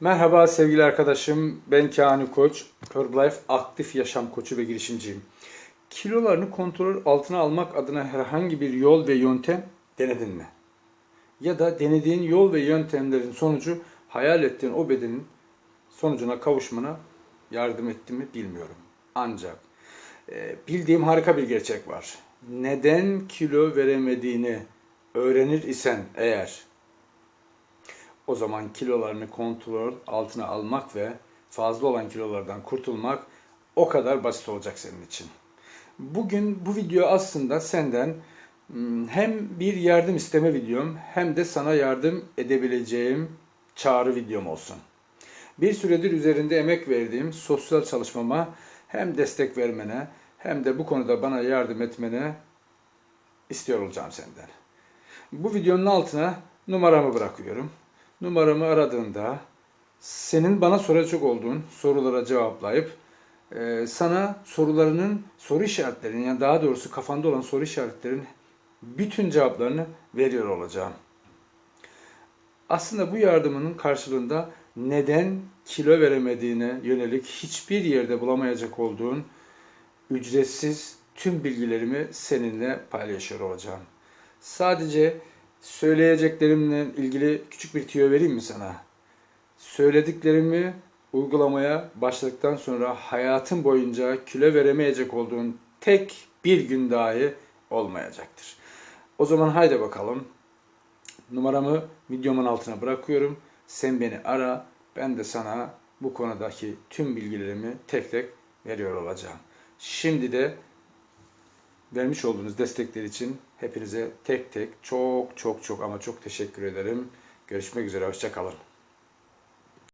Merhaba sevgili arkadaşım. Ben Kani Koç. Herbalife aktif yaşam koçu ve girişimciyim. Kilolarını kontrol altına almak adına herhangi bir yol ve yöntem denedin mi? Ya da denediğin yol ve yöntemlerin sonucu hayal ettiğin o bedenin sonucuna kavuşmana yardım etti mi bilmiyorum. Ancak e, bildiğim harika bir gerçek var. Neden kilo veremediğini öğrenir isen eğer o zaman kilolarını kontrol altına almak ve fazla olan kilolardan kurtulmak o kadar basit olacak senin için. Bugün bu video aslında senden hmm, hem bir yardım isteme videom hem de sana yardım edebileceğim çağrı videom olsun. Bir süredir üzerinde emek verdiğim sosyal çalışmama hem destek vermene hem de bu konuda bana yardım etmene istiyor olacağım senden. Bu videonun altına numaramı bırakıyorum. Numaramı aradığında senin bana soracak olduğun sorulara cevaplayıp e, sana sorularının soru işaretlerinin yani daha doğrusu kafanda olan soru işaretlerinin bütün cevaplarını veriyor olacağım. Aslında bu yardımının karşılığında neden kilo veremediğine yönelik hiçbir yerde bulamayacak olduğun ücretsiz tüm bilgilerimi seninle paylaşıyor olacağım. Sadece söyleyeceklerimle ilgili küçük bir tüyo vereyim mi sana? Söylediklerimi uygulamaya başladıktan sonra hayatın boyunca kilo veremeyecek olduğun tek bir gün dahi olmayacaktır. O zaman haydi bakalım. Numaramı videomun altına bırakıyorum. Sen beni ara. Ben de sana bu konudaki tüm bilgilerimi tek tek veriyor olacağım. Şimdi de vermiş olduğunuz destekler için hepinize tek tek çok çok çok ama çok teşekkür ederim. Görüşmek üzere, hoşçakalın.